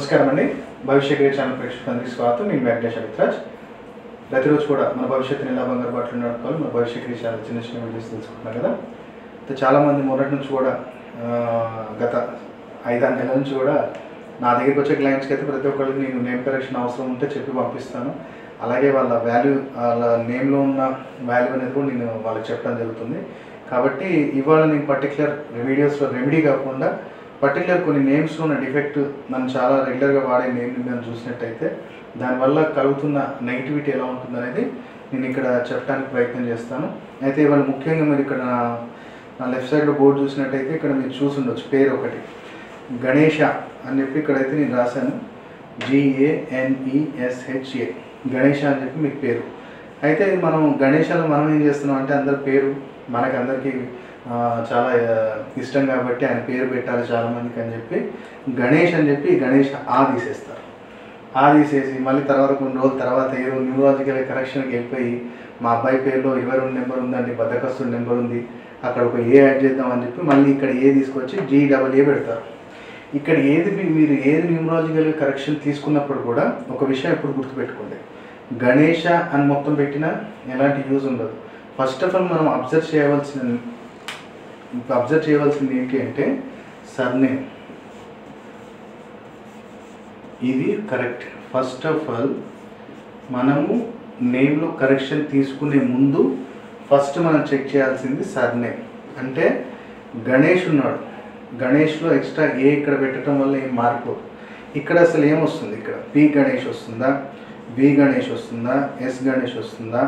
నమస్కారం అండి. భవిష్య క్రియ ఛానల్ ప్రేక్షకులందరికీ స్వాగతం. నేను వెంకటేష్ అవిత్రాజ్ ప్రతిరోజు కూడా మన భవిష్యత్తుని ఎలా బంగారు బాటలు నడుపుకోవాలి. మన భవిష్య క్రియ ఛానల్ చిన్న చిన్న వీడియోస్ తెలుసుకుంటున్నాం కదా. అయితే చాలామంది మొన్నటి నుంచి కూడా గత ఐదారు నెలల నుంచి కూడా నా దగ్గరికి వచ్చే క్లయింట్స్కి అయితే ప్రతి ఒక్కరికి నేను నేమ్ కరెక్షన్ అవసరం ఉంటే చెప్పి పంపిస్తాను. అలాగే వాళ్ళ వాల్యూ వాళ్ళ నేమ్లో ఉన్న వాల్యూ అనేది కూడా నేను వాళ్ళకి చెప్పడం జరుగుతుంది. కాబట్టి ఇవాళ నేను పర్టికులర్ వీడియోస్లో రెమెడీ కాకుండా పర్టికులర్ కొన్ని నేమ్స్లో ఉన్న డిఫెక్ట్ నన్ను చాలా రెగ్యులర్గా వాడే నేమ్ని నేను చూసినట్టయితే దానివల్ల కలుగుతున్న నెగిటివిటీ ఎలా ఉంటుంది అనేది నేను ఇక్కడ చెప్పడానికి ప్రయత్నం చేస్తాను. అయితే ఇవాళ ముఖ్యంగా మీరు ఇక్కడ నా నా లెఫ్ట్ సైడ్లో బోర్డు చూసినట్టయితే ఇక్కడ మీరు చూసి ఉండొచ్చు పేరు ఒకటి. గణేష అని చెప్పి ఇక్కడైతే నేను రాశాను. జిఏఎన్ఈఎస్హెచ్ఏ గణేష అని చెప్పి మీకు పేరు. అయితే మనం గణేశాలు మనం ఏం చేస్తున్నాం అంటే అందరి పేరు మనకందరికీ ఆ, చాలా ఇష్టం కాబట్టి ఆయన పేరు పెట్టాలి చాలా మందికి అని చెప్పి గణేష్ అని చెప్పి గణేష్ ఆ తీసేస్తారు. ఆ తీసేసి మళ్ళీ తర్వాత కొన్ని రోజుల తర్వాత ఏదో న్యూరాలజికల్ కరెక్షన్కి వెళ్ళిపోయి మా అబ్బాయి పేరులో ఇరవై రెండు నెంబర్ ఉందండి బద్దకస్తుడు నెంబర్ ఉంది అక్కడ ఒక ఏ యాడ్ చేద్దాం అని చెప్పి మళ్ళీ ఇక్కడ ఏ తీసుకొచ్చి జీ డబల్ ఏ పెడతారు. ఇక్కడ ఏది మీ- మీరు ఏది న్యూమరాలజికల్ కరెక్షన్ తీసుకున్నప్పుడు కూడా ఒక విషయం ఎప్పుడు గుర్తుపెట్టుకోండి. గణేష అని మొత్తం పెట్టినా ఎలాంటి యూజ్ ఉండదు. ఫస్ట్ ఆఫ్ ఆల్ మనం అబ్జర్వ్ చేయవలసిన అబ్జర్వ్ చేయవలసింది ఏంటి అంటే సర్నేమ్ ఇది కరెక్ట్ ఫస్ట్ ఆఫ్ ఆల్ మనము నేమ్లో కరెక్షన్ తీసుకునే ముందు ఫస్ట్ మనం చెక్ చేయాల్సింది సర్నేమ్ అంటే గణేష్ ఉన్నాడు. గణేష్లో ఎక్స్ట్రా ఏ ఇక్కడ పెట్టడం వల్ల ఏం మార్పు? ఇక్కడ అసలు ఏమొస్తుంది ఇక్కడ? పి గణేష్ వస్తుందా? బి గణేష్ వస్తుందా? ఎస్ గణేష్ వస్తుందా?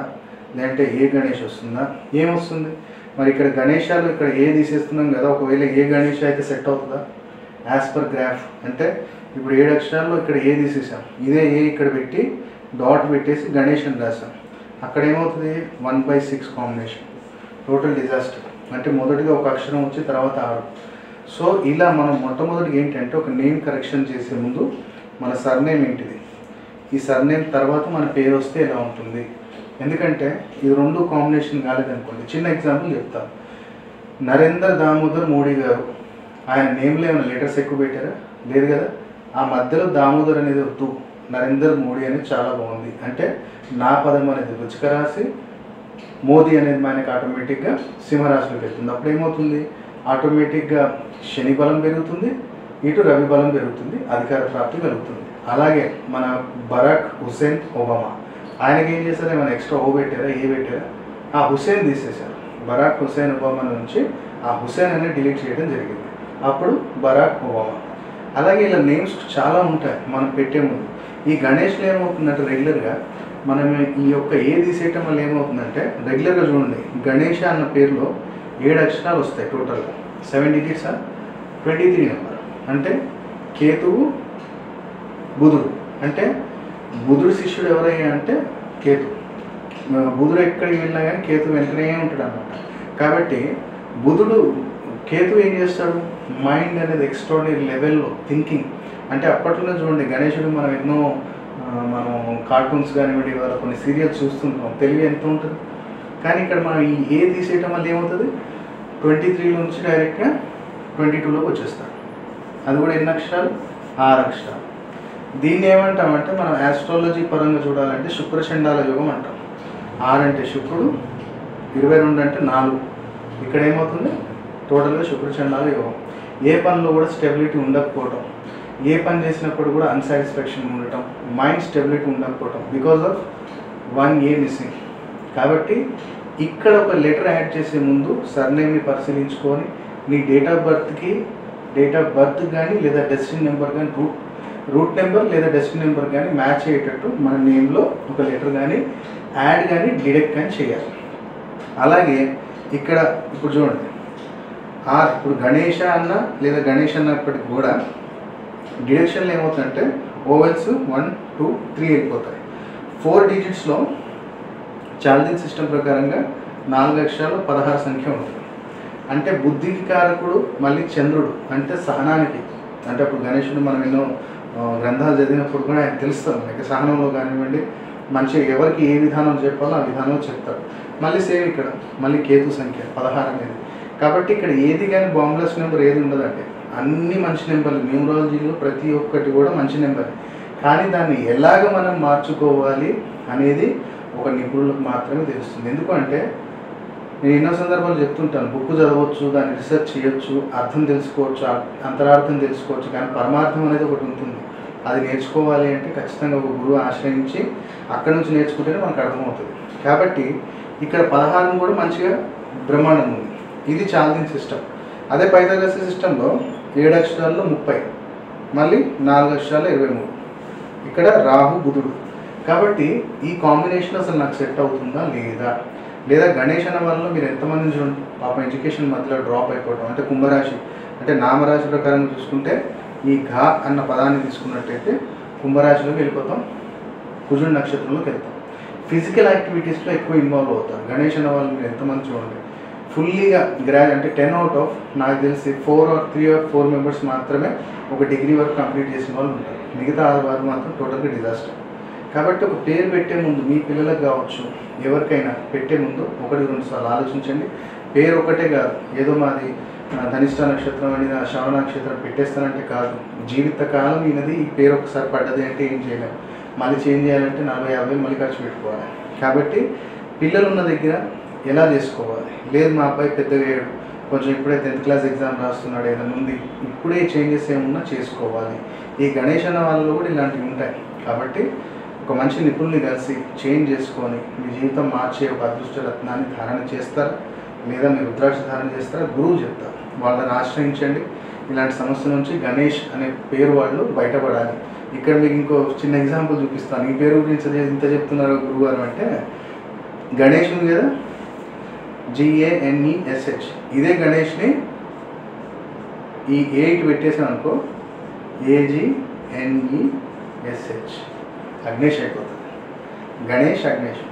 లేదంటే ఏ గణేష్ వస్తుందా? ఏమొస్తుంది మరి ఇక్కడ గణేశాలు ఇక్కడ ఏ తీసేస్తున్నాం కదా ఒకవేళ ఏ గణేష్ అయితే సెట్ అవుతుందా? యాజ్ పర్ గ్రాఫ్ అంటే ఇప్పుడు ఏడు అక్షరాల్లో ఇక్కడ ఏ తీసేసాం? ఇదే ఏ ఇక్కడ పెట్టి డాట్ పెట్టేసి గణేష్ అని రాసాం. అక్కడ ఏమవుతుంది? One by six combination total disaster అంటే మొదటిగా ఒక అక్షరం వచ్చి తర్వాత ఆరు. సో ఇలా మనం మొట్టమొదటి ఏంటంటే ఒక నేమ్ కరెక్షన్ చేసే ముందు మన సర్నేమ్ ఏంటిది? ఈ సర్నేమ్ తర్వాత మన పేరు వస్తే ఎలా ఉంటుంది? ఎందుకంటే ఇది రెండు కాంబినేషన్ కాలేదనుకోండి. చిన్న ఎగ్జాంపుల్ చెప్తా. నరేందర్ దామోదర్ మోడీ గారు ఆయన నేమ్లో ఏమైనా లెటర్స్ ఎక్కువ పెట్టారా? లేదు కదా? ఆ మధ్యలో దామోదర్ అనేది వద్దు. నరేందర్ మోడీ అనేది చాలా బాగుంది. అంటే నా పదం అనేది రుచిక రాసి మోదీ అనేది మనకి ఆటోమేటిక్గా సింహరాశిలోకి వెళ్తుంది అప్పుడు ఏమవుతుంది? ఆటోమేటిక్గా శని బలం పెరుగుతుంది ఇటు రవి బలం పెరుగుతుంది అధికార ప్రాప్తి కలుగుతుంది. అలాగే మన బరాక్ హుసేన్ ఒబామా. ఆయనకి ఏం చేశారు? ఏమైనా ఎక్స్ట్రా ఓ పెట్టారా? ఏ పెట్టారా? ఆ హుసేన్ తీసేశారు. బరాక్ హుసేన్ ఒబామా నుంచి ఆ హుసేన్ అనేది డిలీట్ చేయడం జరిగింది. అప్పుడు బరాక్ ఒబామా. అలాగే ఇలా నేమ్స్ చాలా ఉంటాయి మనం పెట్టే ముందు. ఈ గణేష్లో ఏమవుతుందంటే రెగ్యులర్గా మనం ఈ యొక్క ఏ తీసేయటం వల్ల ఏమవుతుందంటే రెగ్యులర్గా చూడండి. గణేష అన్న పేరులో ఏడు అక్షరాలు వస్తాయి టోటల్గా seven digits twenty three number అంటే కేతువు బుధుడు. అంటే బుధుడు శిష్యుడు ఎవరయ్యా అంటే కేతు. బుధుడు ఎక్కడికి వెళ్ళినా కానీ కేతు వెంటనే ఉంటాడు అనమాట కాబట్టి బుధుడు కేతు ఏం చేస్తాడు? మైండ్ అనేది ఎక్స్ట్రాడినరీ లెవెల్లో థింకింగ్. అంటే అప్పట్లో చూడండి గణేశుడు మనం ఎన్నో మనం కార్టూన్స్ కానివ్వండి ఇవాళ కొన్ని సీరియల్స్ చూస్తుంటాం తెలివి ఎంత ఉంటుంది? కానీ ఇక్కడ మనం ఈ ఏ తీసేయటం వల్ల ఏమవుతుంది? ట్వంటీ త్రీలో నుంచి డైరెక్ట్గా ట్వంటీ టూలోకి వచ్చేస్తాడు. అది కూడా ఎన్ని అక్షరాలు? ఆరు అక్షరాలు. దీన్ని ఏమంటామంటే మనం యాస్ట్రాలజీ పరంగా చూడాలంటే శుక్రచండాల యుగం అంటాం. ఆరు అంటే శుక్రుడు ఇరవై రెండు అంటే నాలుగు. ఇక్కడ ఏమవుతుంది? టోటల్గా శుక్రచండాల యుగం. ఏ పనిలో కూడా స్టెబిలిటీ ఉండకపోవటం. ఏ పని చేసినప్పుడు కూడా అన్సాటిస్ఫాక్షన్ ఉండటం. Mind stability ఉండకపోవటం. Because of one a missing కాబట్టి ఇక్కడ ఒక లెటర్ యాడ్ చేసే ముందు సర్నేమ్ని పరిశీలించుకొని నీ డేట్ ఆఫ్ బర్త్కి డేట్ ఆఫ్ బర్త్ కానీ లేదా డెస్టిన్ నెంబర్ కానీ రూట్ రూట్ నెంబర్ లేదా డెస్టిన్ నెంబర్ కానీ మ్యాచ్ అయ్యేటట్టు మన నేమ్లో ఒక లెటర్ కానీ యాడ్ కానీ డిడక్ట్ కానీ చేయాలి. అలాగే ఇక్కడ ఇప్పుడు చూడండి. ఆర్ ఇప్పుడు గణేష అన్న లేదా గణేష్ అన్నప్పటికి కూడా డిడక్షన్లో ఏమవుతుందంటే ఓవెల్స్ వన్ టూ త్రీ వెళ్ళిపోతాయి. ఫోర్ డిజిట్స్లో చార్జింగ్ సిస్టమ్ ప్రకారంగా నాలుగు అక్షరాలు పదహారు సంఖ్య ఉంటుంది. అంటే బుద్ధికి కారకుడు మళ్ళీ చంద్రుడు అంటే సహనానికి. అంటే అప్పుడు గణేషుడు మనం ఎన్నో గ్రంథాలు చదివినప్పుడు కూడా ఆయన తెలుస్తుంది మనకి సహనంలో కానివ్వండి మంచిగా ఎవరికి ఏ విధానం చెప్పాలో ఆ విధానం చెప్తాడు. మళ్ళీ సేమ్ ఇక్కడ మళ్ళీ కేతు సంఖ్య పదహారు అనేది. కాబట్టి ఇక్కడ ఏది కానీ బాంబ్లెస్ నెంబర్ ఏది ఉండదండి. అన్ని మంచి నెంబర్లు న్యూమరాలజీలో ప్రతి ఒక్కటి కూడా మంచి నెంబర్. కానీ దాన్ని ఎలాగ మనం మార్చుకోవాలి అనేది ఒక నిపుణులకు మాత్రమే తెలుస్తుంది. ఎందుకంటే నేను ఎన్నో సందర్భాలు చెప్తుంటాను. బుక్ చదవచ్చు దాన్ని రీసెర్చ్ చేయొచ్చు అర్థం తెలుసుకోవచ్చు అంతరార్థం తెలుసుకోవచ్చు కానీ పరమార్థం అనేది ఒకటి ఉంటుంది. అది నేర్చుకోవాలి అంటే ఖచ్చితంగా ఒక గురువు ఆశ్రయించి అక్కడి నుంచి నేర్చుకుంటేనే మనకు అర్థమవుతుంది. కాబట్టి ఇక్కడ పదహారం కూడా మంచిగా బ్రహ్మాండం ఉంది. ఇది చాలదిన సిస్టమ్. అదే పైథాగరస్ సిస్టంలో ఏడు అక్షరాల్లో ముప్పై మళ్ళీ నాలుగు అక్షరాలు ఇరవై మూడు. ఇక్కడ రాహు బుధుడు. కాబట్టి ఈ కాంబినేషన్ అసలు నాకు సెట్ అవుతుందా లేదా? లేదా గణేష్ అన్న వల్ల మీరు ఎంతమంది చూడండి పాప ఎడ్యుకేషన్ మధ్యలో డ్రాప్ అయిపోవడం అంటే కుంభరాశి అంటే నామరాశి ప్రకారం చూసుకుంటే ఈ ఘా అన్న పదాన్ని తీసుకున్నట్టయితే కుంభరాశిలోకి వెళ్ళిపోతాం కుజుడు నక్షత్రంలోకి వెళ్తాం. ఫిజికల్ యాక్టివిటీస్లో ఎక్కువ ఇన్వాల్వ్ అవుతారు. గణేష్ అన్న వాళ్ళు మీరు ఎంతమంది చూడండి ఫుల్లీగా గ్రాడ్ అంటే టెన్ అవుట్ ఆఫ్ నాకు తెలిసి four or three or four members మాత్రమే ఒక డిగ్రీ వరకు కంప్లీట్ చేసిన వాళ్ళు ఉంటారు. మిగతా ఆరు వారు మాత్రం టోటల్గా డిజాస్టర్ కాబట్టి ఒక పేరు పెట్టే ముందు మీ పిల్లలకు కావచ్చు ఎవరికైనా పెట్టే ముందు ఒకటి రెండు సార్లు ఆలోచించండి. పేరు ఒకటే కాదు ఏదో మాది ధనిష్ట నక్షత్రం అని నా శ్రవణ నక్షత్రం పెట్టేస్తానంటే కాదు. జీవితకాలం ఈయనది ఈ పేరు ఒకసారి పడ్డది అంటే ఏం చేయలేము మళ్ళీ చేంజ్ చేయాలంటే నలభై యాభై మళ్ళీ ఖర్చు పెట్టుకోవాలి. కాబట్టి పిల్లలు ఉన్న దగ్గర ఎలా చేసుకోవాలి? లేదు మా అబ్బాయి పెద్దగా కొంచెం ఇప్పుడే టెన్త్ క్లాస్ ఎగ్జామ్ రాస్తున్నాడు ఏదైనా ఉంది. ఇప్పుడే చేంజెస్ ఏమున్నా చేసుకోవాలి. ఈ గణేష్ అన్న వాళ్ళలో కూడా ఇలాంటివి ఉంటాయి. కాబట్టి ఒక మంచి నిపుణుల్ని కలిసి చేంజ్ చేసుకొని మీ జీవితం మార్చే ఒక అదృష్ట రత్నాన్ని ధారణ చేస్తారా. లేదా మీరు రుద్రాక్ష ధారణ చేస్తారా? గురువు చెప్తారు. వాళ్ళని ఆశ్రయించండి. ఇలాంటి సమస్య నుంచి గణేష్ అనే పేరు వాళ్ళు బయటపడాలి. ఇక్కడ మీకు ఇంకో చిన్న ఎగ్జాంపుల్ చూపిస్తాను. ఈ పేరు గురించి ఎంత ఇంత చెప్తున్నారు గురువుగారు అంటే గణేష్ ఉంది కదా? జిఏఎన్ఈఎస్హెచ్ ఇదే గణేష్ని ఈ ఎయిట్ పెట్టేసాను అనుకో ఏజిఎన్ఈఎస్హెచ్ అగ్నేష్ అయిపోతుంది గణేష్ అగ్నేష్.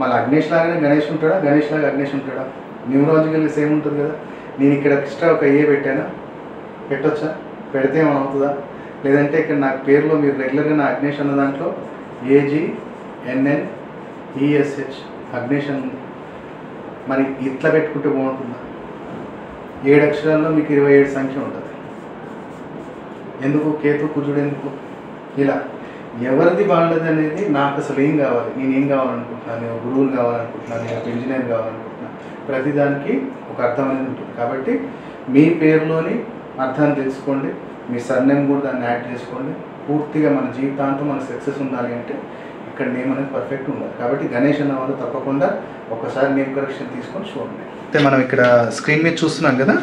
మళ్ళీ అగ్నేష్ లాగానే గణేష్ ఉంటాడా? గణేష్ లాగా అగ్నేష్ ఉంటాడా? న్యూమరాలజికల్ సేమ్ ఉంటుంది కదా. నేను ఇక్కడ ఎక్స్ట్రా ఒక ఏ పెట్టానా? పెట్టొచ్చా? పెడితే ఏమవుతుందా అవుతుందా? లేదంటే ఇక్కడ నాకు పేరులో మీరు రెగ్యులర్గా నా అగ్నేష్ అన్న దాంట్లో ఏజీ ఎన్ఎన్ ఈఎస్హెచ్ అగ్నేష్ అని ఉంది. మరి ఇట్లా పెట్టుకుంటే బాగుంటుందా? ఏడు అక్షరాల్లో మీకు ఇరవై ఏడు సంఖ్య ఉంటుంది. ఎందుకు? కేతు కుజుడు ఎందుకు? ఇలా. ఎవరిది బాగుండదు అనేది నాకు అసలు ఏం కావాలి. నేను ఏం కావాలనుకుంటున్నాను? నేను గురువులు కావాలనుకుంటున్నాను? నేను ఒక ఇంజనీర్ కావాలనుకుంటున్నాను? ప్రతిదానికి ఒక అర్థం అనేది ఉంటుంది. కాబట్టి మీ పేరులోని అర్థాన్ని తెలుసుకోండి. మీ సర్నేమ్ కూడా దాన్ని యాడ్ చేసుకోండి. పూర్తిగా మన జీవితాంతం మన సక్సెస్ ఉండాలి అంటే ఇక్కడ నేమ్ అనేది పర్ఫెక్ట్ ఉండాలి. కాబట్టి గణేష్ అన్న వాళ్ళు తప్పకుండా ఒకసారి నేమ్ కరెక్షన్ తీసుకొని చూడండి. అయితే మనం ఇక్కడ స్క్రీన్ మీద చూస్తున్నాం కదా?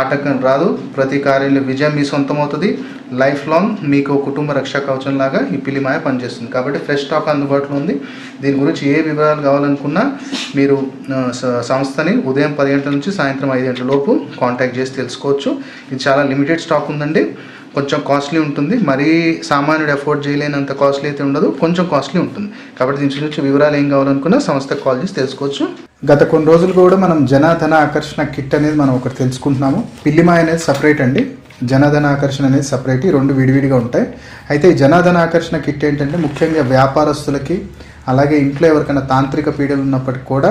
ఆటంకం రాదు. ప్రతి కార్యంలో విజయం మీ సొంతం అవుతుంది లైఫ్ లాంగ్ మీకు కుటుంబ రక్షా కవచం లాగా ఈ పిలిమాయ పనిచేస్తుంది. కాబట్టి ఫ్రెష్ స్టాక్ అందుబాటులో ఉంది. దీని గురించి ఏ వివరాలు కావాలనుకున్నా మీరు సంస్థని ఉదయం పది గంటల నుంచి సాయంత్రం ఐదు గంటల లోపు కాంటాక్ట్ చేసి తెలుసుకోవచ్చు. ఇది చాలా లిమిటెడ్ స్టాక్ ఉందండి. కొంచెం కాస్ట్లీ ఉంటుంది. మరీ సామాన్యుడు అఫోర్డ్ చేయలేనంత కాస్ట్లీ అయితే ఉండదు. కొంచెం కాస్ట్లీ ఉంటుంది. కాబట్టి దీని గురించి వివరాలు ఏం కావాలనుకున్నా సంస్థకు కాల్ చేసి తెలుసుకోవచ్చు. గత కొన్ని రోజులు కూడా మనం జనాధన ఆకర్షణ కిట్ అనేది మనం ఒకటి తెలుసుకుంటున్నాము. పిల్లిమాయ అనేది సపరేట్ అండి. జనాధన ఆకర్షణ అనేది సపరేట్ ఈ రెండు విడివిడిగా ఉంటాయి. అయితే ఈ జనాధన ఆకర్షణ కిట్ ఏంటంటే ముఖ్యంగా వ్యాపారస్తులకి అలాగే ఇంట్లో ఎవరికైనా తాంత్రిక పీడలు ఉన్నప్పటికీ కూడా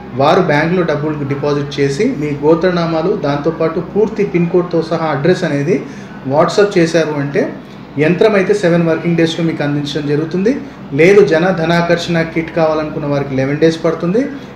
వారు బ్యాంకులో డబ్బులు డిపాజిట్ చేసి మీ గోత్రనామాలు దాంతోపాటు పూర్తి పిన్ కోడ్తో సహా అడ్రస్ అనేది వాట్సాప్ చేశారు అంటే యంత్రం అయితే సెవెన్ వర్కింగ్ డేస్లో మీకు అందించడం జరుగుతుంది. లేదు జన ధనాకర్షణ కిట్ కావాలనుకున్న వారికి లెవెన్ డేస్ పడుతుంది.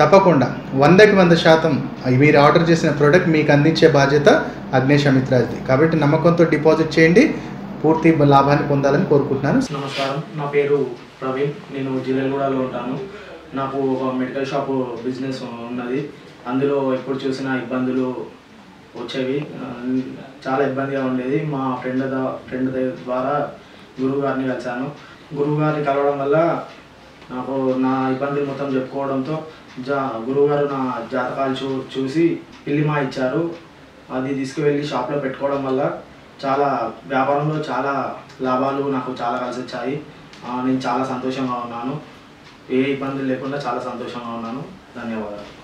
తప్పకుండా. వందకి వంద శాతం మీరు ఆర్డర్ చేసిన ప్రోడక్ట్ మీకు అందించే బాధ్యత అగ్నేష్ అమిత్రాజ్ది. కాబట్టి నమ్మకంతో డిపాజిట్ చేయండి. పూర్తి లాభాన్ని పొందాలని కోరుకుంటున్నాను. నమస్కారం. నా పేరు ప్రవీణ్. నేను జిల్లెగూడలో ఉంటాను. నాకు ఒక మెడికల్ షాప్ బిజినెస్ ఉన్నది. అందులో ఎప్పుడు చూసినా ఇబ్బందులు వచ్చేవి. చాలా ఇబ్బందిగా ఉండేది. మా ఫ్రెండ్ ఫ్రెండ్ ద్వారా గురువుగారిని కలిశాను. కలవడం వల్ల నాకు నా ఇబ్బందులు మొత్తం చెప్పుకోవడంతో జా గురువుగారు నా జాతకాలు చూ చూసి పిల్లిమా ఇచ్చారు. అది తీసుకువెళ్ళి షాప్లో పెట్టుకోవడం వల్ల చాలా వ్యాపారంలో చాలా లాభాలు నాకు చాలా కలిసి వచ్చాయి. నేను చాలా సంతోషంగా ఉన్నాను. ఏ ఇబ్బందులు లేకుండా చాలా సంతోషంగా ఉన్నాను. ధన్యవాదాలు.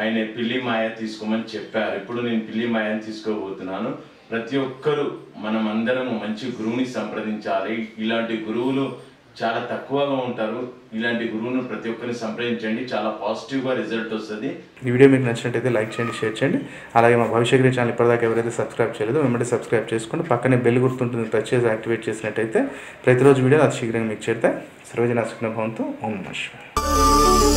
ఆయన పిల్లి మాయ తీసుకోమని చెప్పారు. ఇప్పుడు నేను పిల్లి మాయని తీసుకోబోతున్నాను. ప్రతి ఒక్కరూ మనం అందరము మంచి గురువుని సంప్రదించాలి. ఇలాంటి గురువులు చాలా తక్కువగా ఉంటారు. ఇలాంటి గురువును ప్రతి ఒక్కరిని సంప్రదించండి. చాలా పాజిటివ్గా రిజల్ట్ వస్తుంది. ఈ వీడియో మీకు నచ్చినట్టయితే లైక్ చేయండి షేర్ చేయండి. అలాగే మా భవిష్యత్ ఛానల్ ఇప్పటిదాకా ఎవరైతే సబ్స్క్రైబ్ చేయలేదో వెంబడి సబ్స్క్రైబ్ చేసుకోండి పక్కనే బెల్ గుర్తుంటుంది టచ్ చేసి యాక్టివేట్ చేసినట్టయితే ప్రతిరోజు వీడియో అది శీఘ్రంగా మీకు చేరుతాయి. సర్వజన సుఖ్న భవంతో. ఓం నమః